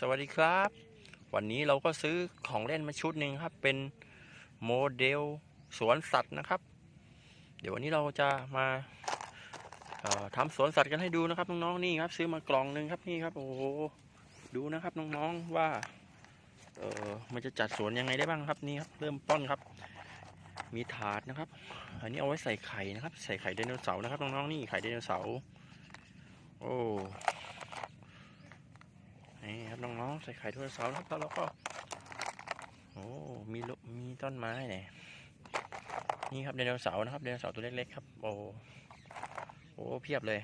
สวัสดีครับ วันนี้เราก็ซื้อของเล่นมาชุดหนึ่งครับ เป็นโมเดลสวนสัตว์นะครับ เดี๋ยววันนี้เราจะมาเอ่อทำสวนสัตว์กันให้ดูนะครับน้องๆนี่ครับ ซื้อมากล่องหนึ่งครับนี่ครับโอ้โหดูนะครับน้องๆว่าเออมันจะจัดสวนยังไงได้บ้างครับนี่ครับเริ่มต้อนครับ มีถาดนะครับ อันนี้เอาไว้ใส่ไข่นะครับ ใส่ไข่ไดโนเสาร์นะครับน้องๆนี่ไข่ไดโนเสาร์โอ้ ใส่ไข่ทุกเสาร์ครับแล้วเราก็ โอ้ มีลุมีต้นไม้เนี่ยนี่ครับไดโนเสาร์นะครับไดโนเสาร์ตัวเล็กๆครับ โอ้โอ้เพียบเลย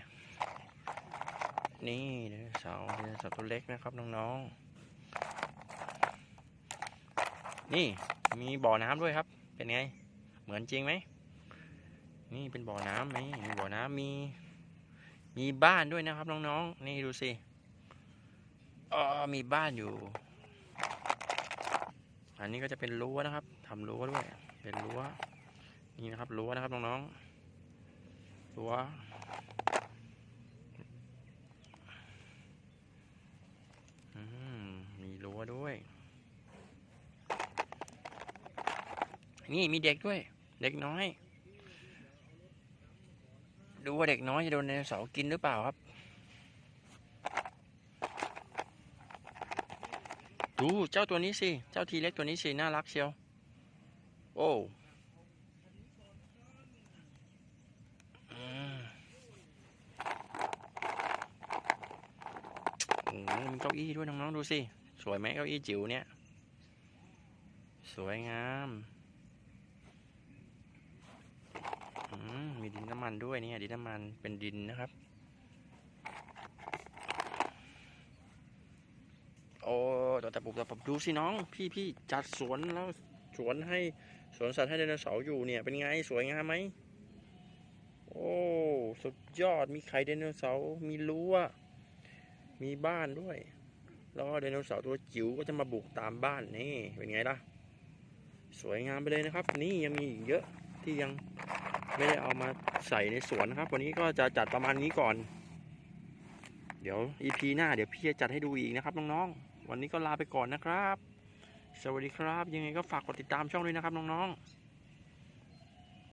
นี่ไดโนเสาร์ไดโนเสาร์ตัวเล็กนะครับน้องๆ นี่มีบ่อน้ำด้วยครับ เป็นไง เหมือนจริงไหม นี่เป็นบ่อน้ำไหมมีบ่อน้ำมี มีบ้านด้วยนะครับน้องๆ นี่ดูสิ อ๋อมีบ้านอยู่ อันนี้ก็จะเป็นรั้วนะครับทำรั้วด้วย เป็นรั้ว นี่นะครับรั้วนะครับน้องๆ รั้วอืมมีรั้วด้วย นี่มีเด็กด้วย เด็กน้อย ดูว่าเด็กน้อยจะโดนไดโนเสาร์กินหรือเปล่าครับ ดูเจ้าตัวนี้สิ เจ้าทีเล็กตัวนี้สิ น่ารักเชียว โอ้โหมีเก้าอี้ด้วยน้องๆดูสิ สวยไหมเก้าอี้จิ๋วเนี่ย สวยงามอืมมีดินน้ำมันด้วยเนี่ยดินน้ำมันเป็นดินนะครับ โอ้แต่แต่ ปุบแต่ปุบดูสิน้อง พี่พี่จัดสวนแล้วสวนให้สวนสัตว์ให้ไดโนเสาร์อยู่เนี่ยเป็นไงสวยงามไหมโอ้สุดยอดมีไข่ไดโนเสาร์มีรั้วมีบ้านด้วย แล้วไดโนเสาร์ตัวจิ๋วก็จะมาบุกตามบ้านนี่เป็นไงล่ะ สวยงามไปเลยนะครับ นี่ยังมีอีกเยอะที่ยังไม่ได้เอามาใส่ในสวนนะครับ วันนี้ก็จะจัดประมาณนี้ก่อน เดี๋ยว EP หน้าเดี๋ยวพี่จะจัดให้ดูอีกนะครับน้องๆ วันนี้ก็ลาไปก่อนนะครับ สวัสดีครับ ยังไงก็ฝากกดติดตามช่องด้วยนะครับน้องๆ